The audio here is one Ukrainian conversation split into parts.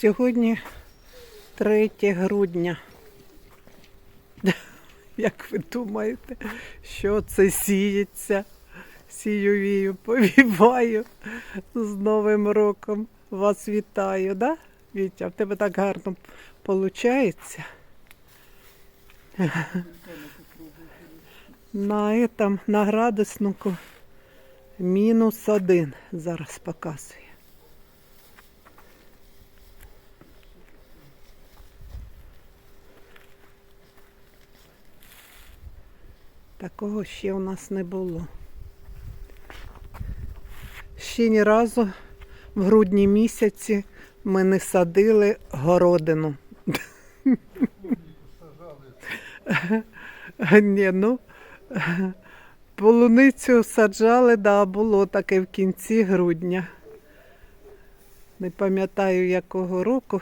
Сьогодні 3 грудня. Як ви думаєте, що це сіється? Сію вію, повіваю з Новим роком. Вас вітаю, да? Вітя, в тебе так гарно виходить. На этом, на градуснику мінус один зараз показує. Такого ще у нас не було. Ще ні разу в грудні місяці ми не садили городину. Ні, ну, полуницю саджали, да, було таке в кінці грудня. Не пам'ятаю якого року,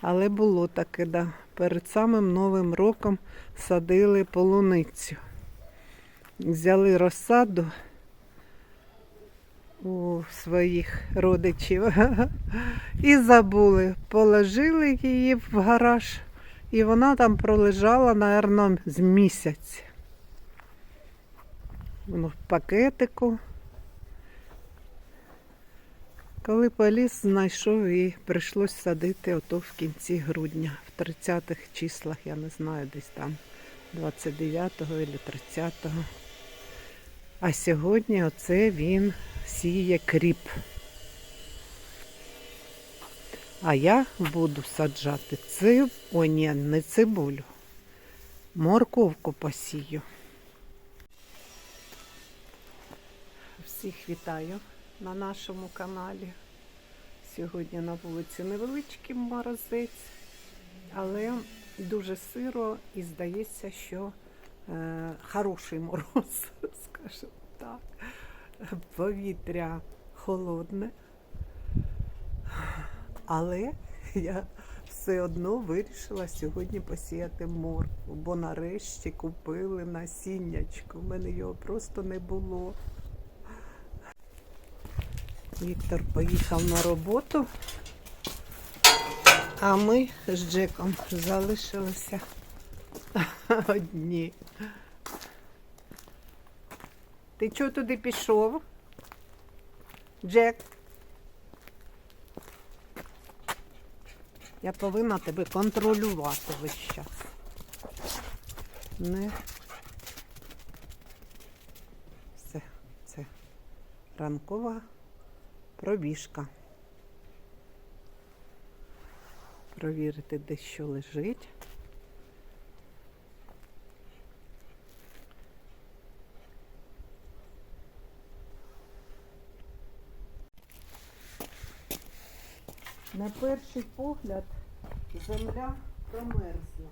але було таке, да. Перед самим Новим роком садили полуницю. Взяли розсаду у своїх родичів і забули. Положили її в гараж, і вона там пролежала, напевно, з місяць. Воно в пакетику. Коли поліз, знайшов і прийшлось садити ото в кінці грудня, в 30-х числах, я не знаю, десь там 29-го або 30-го. А сьогодні оце він сіє кріп. А я буду саджати циб... О, ні, не цибулю. Морковку посію. Всіх вітаю на нашому каналі. Сьогодні на вулиці невеличкий морозець, але дуже сиро і здається, що хороший мороз, скажімо так. Повітря холодне. Але я все одно вирішила сьогодні посіяти моркву, бо нарешті купили насіннячко. У мене його просто не було. Віктор поїхав на роботу, а ми з Джеком залишилися одні. Ти чого туди пішов? Джек? Я повинна тебе контролювати весь час. Не. Все, це ранкова пробіжка. Провірити, де що лежить. На перший погляд земля промерзла.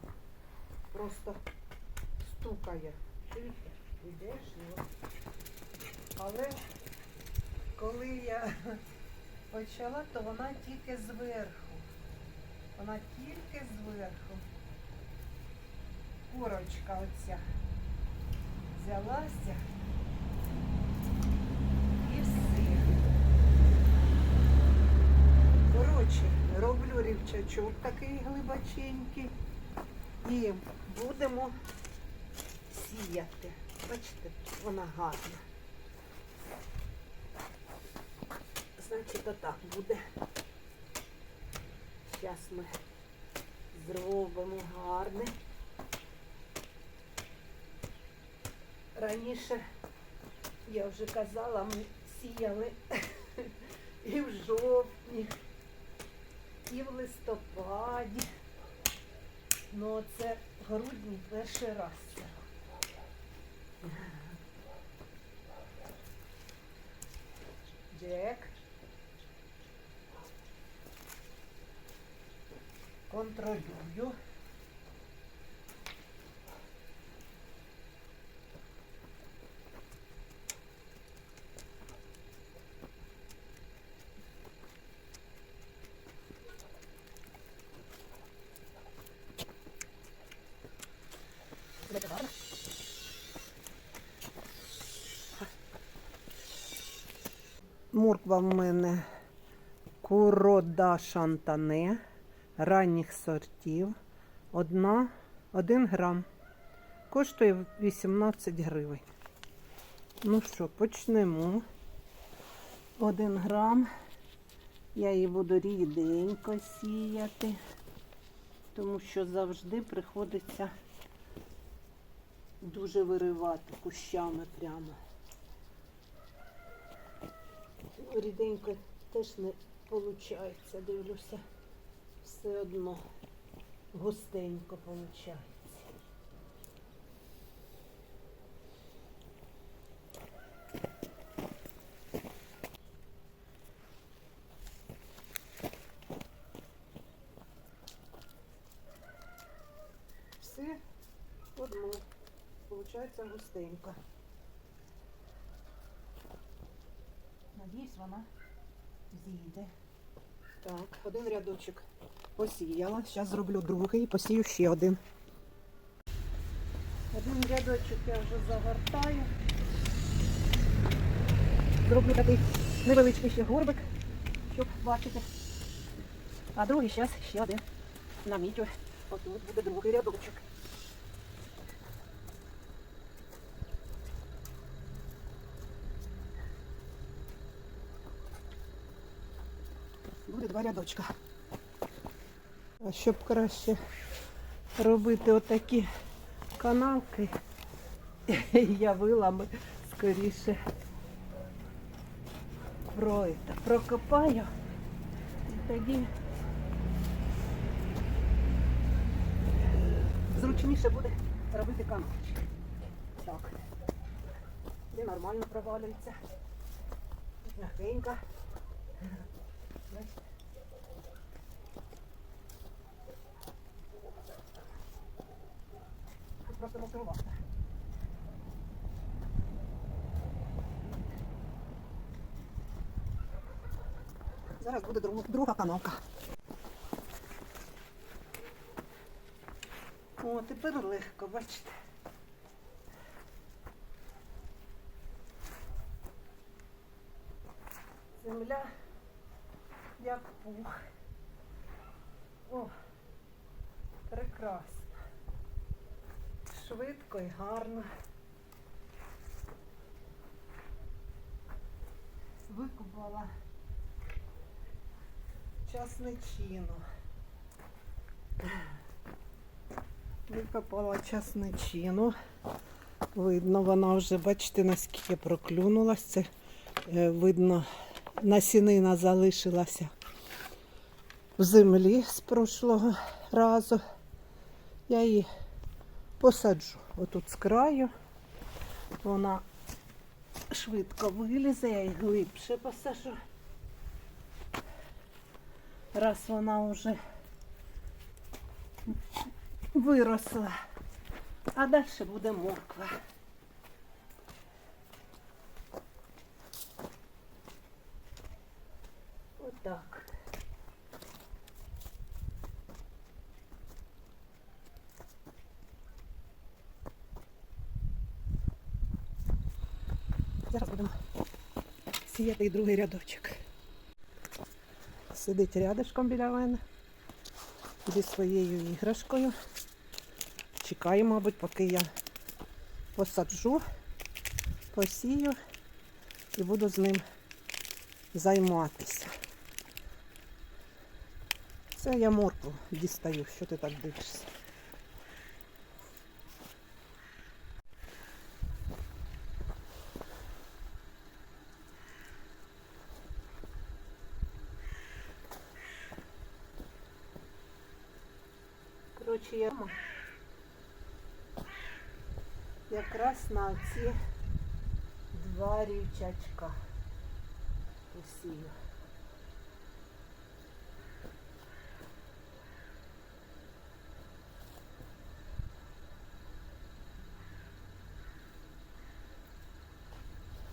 Просто стукає. Ідеш, ну. Але коли я почала, то вона тільки зверху. Вона тільки зверху. Курочка оця взялася і все. Коротше, роблю рівчачок такий глибоченький і будемо сіяти. Бачите, вона гарна. Значить, отак буде. Зараз ми зробимо гарне. Раніше, я вже казала, ми сіяли і в жовтні, і в листопаді. Ну це в грудні перший раз це. Джек. Контролюю. Морква в мене Курода шантане ранніх сортів. Одна, 1 грам. Коштує 18 гривень. Ну що, почнемо. 1 грам. Я її буду ріденько сіяти, тому що завжди приходиться дуже виривати кущами прямо. Ріденько теж не виходить, дивлюся. Все одно густенько виходить. Все одно виходить густенько. Надіюсь, вона зійде. Так, один рядочок посіяла. Зараз зроблю другий, посію ще один. Один рядочок я вже загортаю. Зроблю такий невеличкий ще горбик, щоб бачити. А другий зараз ще один намітю. Отут буде другий рядочок. Буде два рядочка. А щоб краще робити отакі канавки, я вилами скоріше про, прокопаю і тоді зручніше буде робити канавочки. Так. І нормально провалюється. Мягенько. Бачите? Просто мокровато. Зараз буде друг- друга канавка. О, тепер легко, бачите. Земля як пух. О, прекрасно. Швидко і гарно. Викупала часничину. Викопала часничину. Видно, вона вже, бачите, наскільки проклюнулась. Це е, видно, насінина залишилася в землі з прошлого разу. Я її посаджу отут з краю. Вона швидко вилізе, я її глибше посажу. Раз вона вже виросла. А далі буде морква. Отак. Зараз будемо сіяти і другий рядочок. Сидить рядишком біля мене зі своєю іграшкою. Чекає, мабуть, поки я посаджу, посію і буду з ним займатися. Це я моркву дістаю, що ти так дивишся. Коротше, я на ці два рівчачка посію.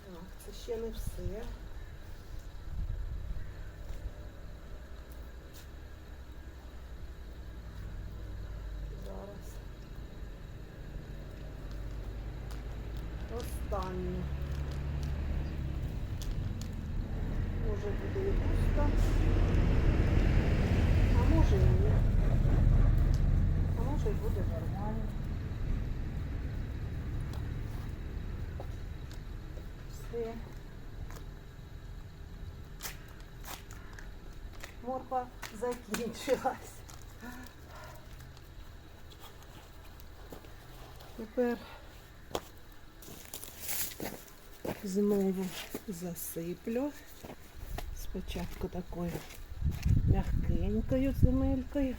Так, це ще не все. Зараз. Останнє. Може буде і пусто. може і ні. А може і буде нормально. Все. Морква закінчилась. Тепер знову засиплю. Спочатку такою м'якенькою земелькою.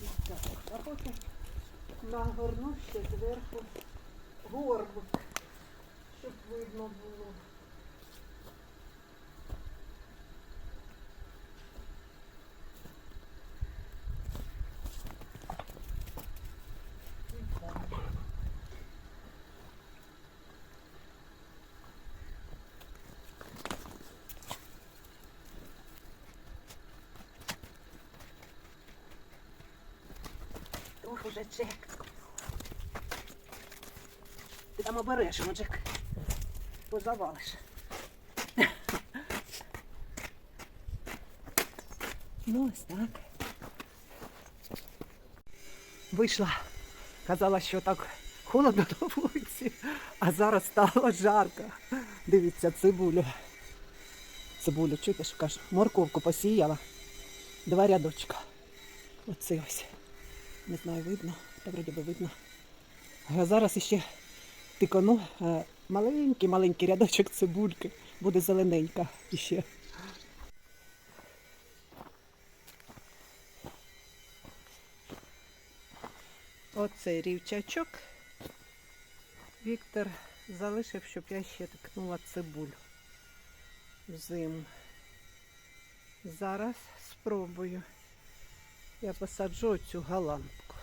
І так, а потім нагорну ще зверху горбик, щоб видно було. І уже Джек. Там обережемо, Джек. Бо завалиш. Ну, ось так. Вийшла. Казала, що так холодно на вулиці, а зараз стало жарко. Дивіться, цибулю. Цибулю, чуєте, що кажу? Морковку посіяла. Два рядочка. Оце ось. Не знаю, видно, та вроді би видно. А зараз іще тикану е, маленький, маленький рядочок цибульки. Буде зелененька іще. Оцей рівчачок Віктор залишив, щоб я ще тикнула цибулю в зиму. Зараз спробую. Я посаджу цю галантку.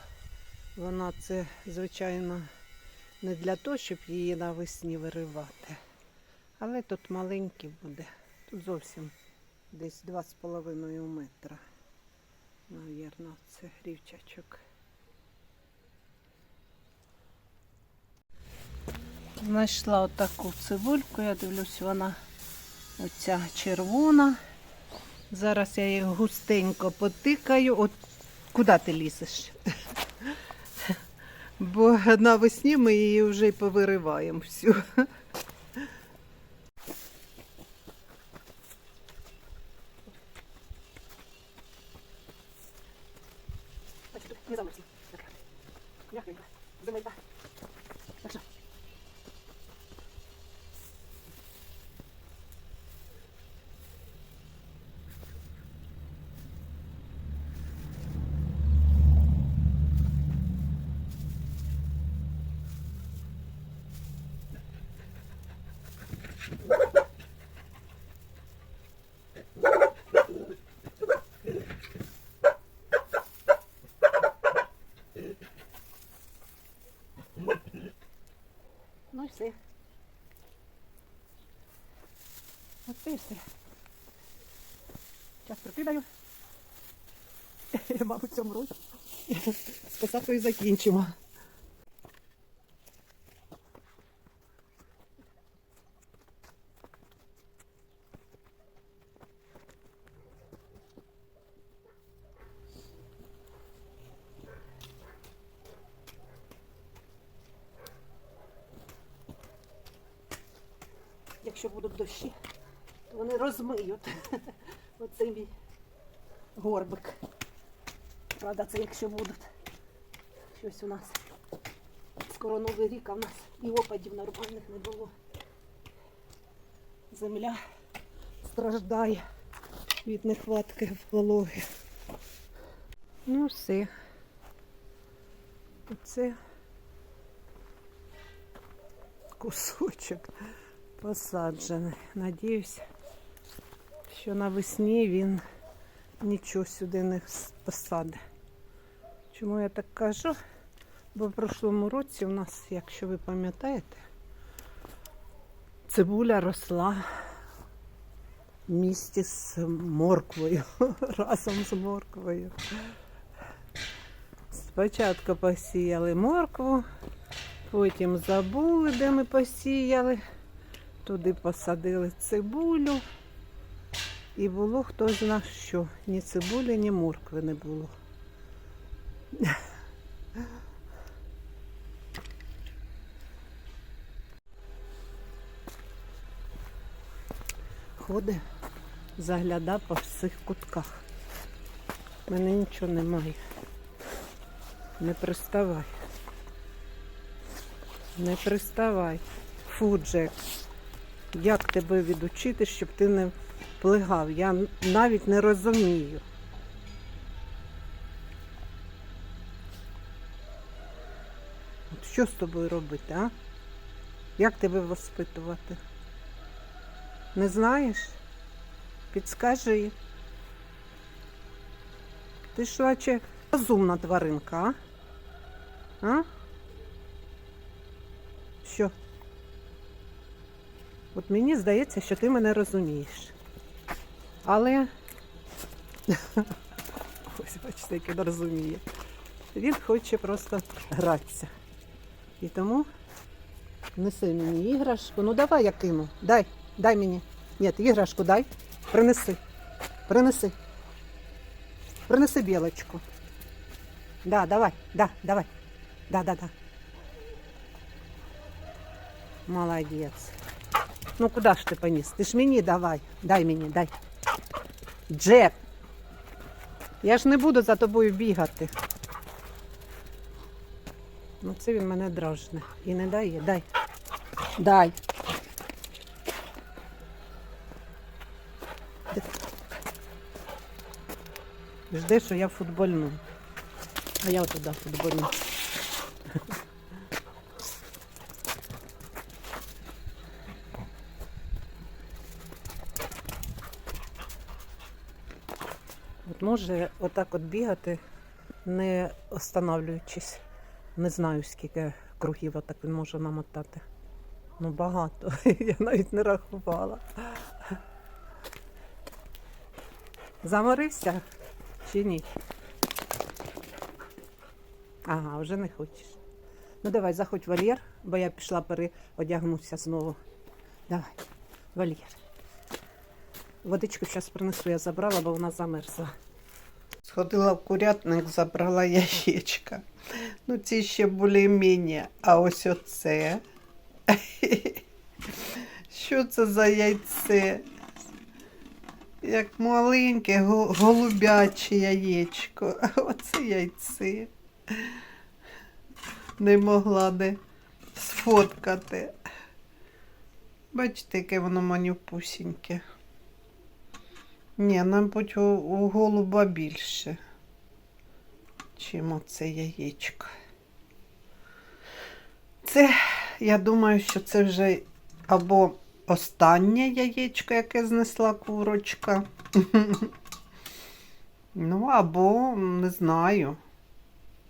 Вона це, звичайно, не для того, щоб її навесні виривати. Але тут маленький буде. Тут зовсім десь 2,5 метра. Навірно, це рівчачок. Знайшла отаку цибульку, я дивлюсь, вона оця червона. Зараз я їх густенько потикаю. От куди ти лізеш? Бо навесні ми її вже й повириваємо всю. Ну і все. Оце і все. Зараз прикидаю. Мабуть, цьому році. З посадкою закінчимо. Якщо будуть дощі, то вони розмиють оцей мій горбик. Правда, це якщо будуть щось у нас. Скоро новий рік, а в нас і опадів нормальних не було. Земля страждає від нехватки вологи. Ну все. Оце кусочок посаджений. Надіюсь, що навесні він нічого сюди не посаде. Чому я так кажу? Бо в прошлому році у нас, якщо ви пам'ятаєте, цибуля росла в місті з морквою, разом з морквою. Спочатку посіяли моркву, потім забули, де ми посіяли. Туди посадили цибулю. І було хто зна що. Ні цибулі, ні моркви не було. Ходить, загляда по всіх кутках. У мене нічого немає. Не приставай. Не приставай. Фу, Джек. Як тебе відучити, щоб ти не плигав? Я навіть не розумію. От що з тобою робити, а? Як тебе воспитувати? Не знаєш? Підскажи. Ти ж наче розумна тваринка, а? А? Що? От мені здається, що ти мене розумієш. Але ось бачите, як він розуміє. Він хоче просто гратися. І тому неси мені іграшку. Ну давай я кину. Дай, дай мені. Ні, іграшку дай. Принеси. Принеси. Принеси білочку. Да, давай, да, давай. Да, да, да. Молодець. Ну куди ж ти поніс? Ти ж мені давай. Дай мені, дай. Джек. Я ж не буду за тобою бігати. Ну це він мене дражне. І не дає. Дай. Дай. Жди, що я футбольну. А я туди футбольну. Може отак от бігати, не останавлюючись. Не знаю, скільки кругів отак він може намотати. Ну багато. Я навіть не рахувала. Заморився чи ні? Ага, вже не хочеш. Ну давай, заходь вольєр, бо я пішла переодягнутися знову. Давай, вольєр. Водичку зараз принесу, я забрала, бо вона замерзла. Сходила в курятник, забрала яєчка. Ну, ці ще більш-менш. А ось оце. Що це за яйце? Як маленьке голубяче яєчко. Оце яйце. Не могла не сфоткати. Бачите, яке воно манюпусіньке. Ні, мабуть, у, у голуба більше, чим оце яєчко. Це, я думаю, що це вже або останнє яєчко, яке знесла курочка. Ну, або не знаю.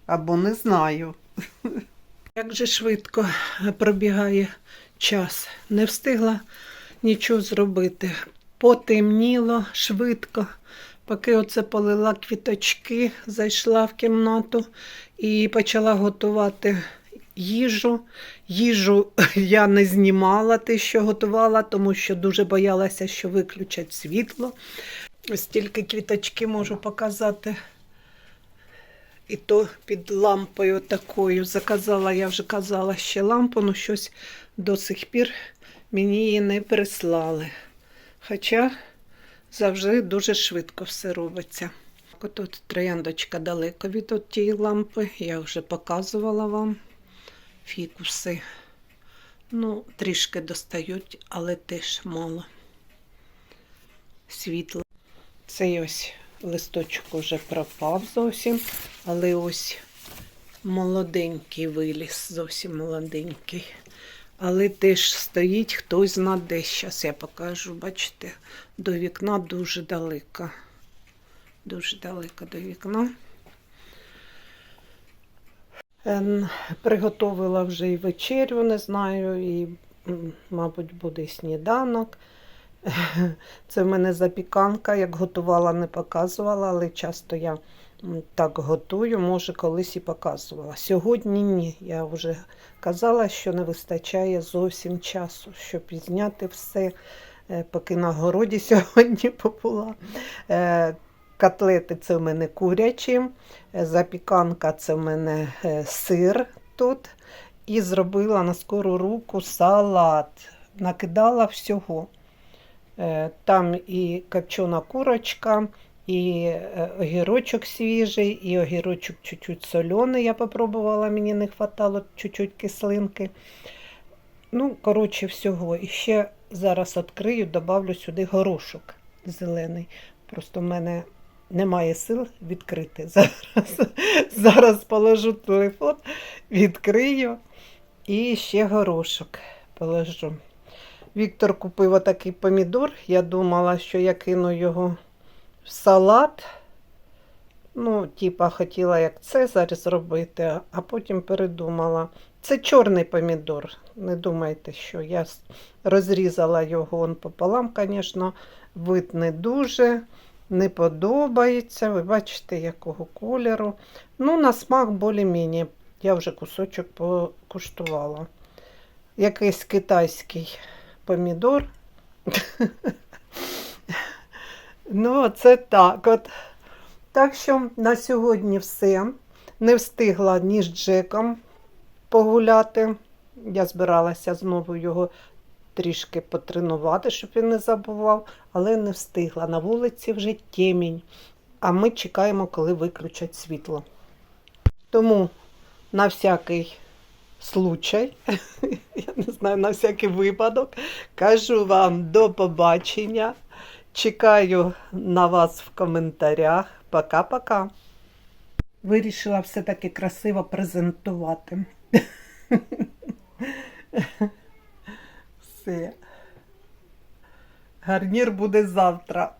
Або не знаю. Як же швидко пробігає час. Не встигла нічого зробити. Потемніло швидко. Поки оце полила квіточки, зайшла в кімнату і почала готувати їжу. Їжу я не знімала те, що готувала, тому що дуже боялася, що виключать світло. Ось квіточки можу показати. І то під лампою такою. Заказала, я вже казала ще лампу, але щось до сих пір мені її не прислали. Хоча завжди дуже швидко все робиться. Тут трояндочка далеко від тієї лампи. Я вже показувала вам фікуси. Ну, трішки достають, але теж мало. Світло. Цей ось листочок вже пропав зовсім, але ось молоденький виліз, зовсім молоденький. Але теж стоїть хтось зна де. Зараз я покажу, бачите, до вікна дуже далеко. Дуже далеко до вікна. Приготовила вже і вечерю, не знаю, і, мабуть, буде сніданок. Це в мене запіканка, як готувала, не показувала, але часто я так готую, може, колись і показувала. Сьогодні ні. Я вже казала, що не вистачає зовсім часу, щоб зняти все, е, поки на городі сьогодні побула. Е, Котлети це в мене курячі, е, запіканка це в мене сир тут. І зробила на скору руку салат. Накидала всього. Там і копчена курочка, і е, огірочок свіжий, і огірочок чуть-чуть солений. Я попробувала, мені не хватало чуть-чуть кислинки. Ну, коротше, всього. І ще зараз відкрию, добавлю сюди горошок зелений. Просто в мене немає сил відкрити. Зараз, зараз положу телефон, відкрию і ще горошок положу. Віктор купив отакий помідор. Я думала, що я кину його салат. Ну, типа, хотіла як Цезарь зробити, а потім передумала. Це чорний помідор. Не думайте, що я розрізала його он пополам, звісно, вид не дуже, не подобається. Ви бачите, якого кольору. Ну, на смак більш-менш. Я вже кусочок покуштувала. Якийсь китайський помідор. ну, це так от. Так що на сьогодні все. Не встигла ні з Джеком погуляти. Я збиралася знову його трішки потренувати, щоб він не забував, але не встигла. На вулиці вже темінь, а ми чекаємо, коли виключать світло. Тому на всякий случай, я не знаю, на всякий випадок, кажу вам до побачення. Чекаю на вас в коментарях. Пока-пока. Вирішила все-таки красиво презентувати. Все. Гарнір буде завтра.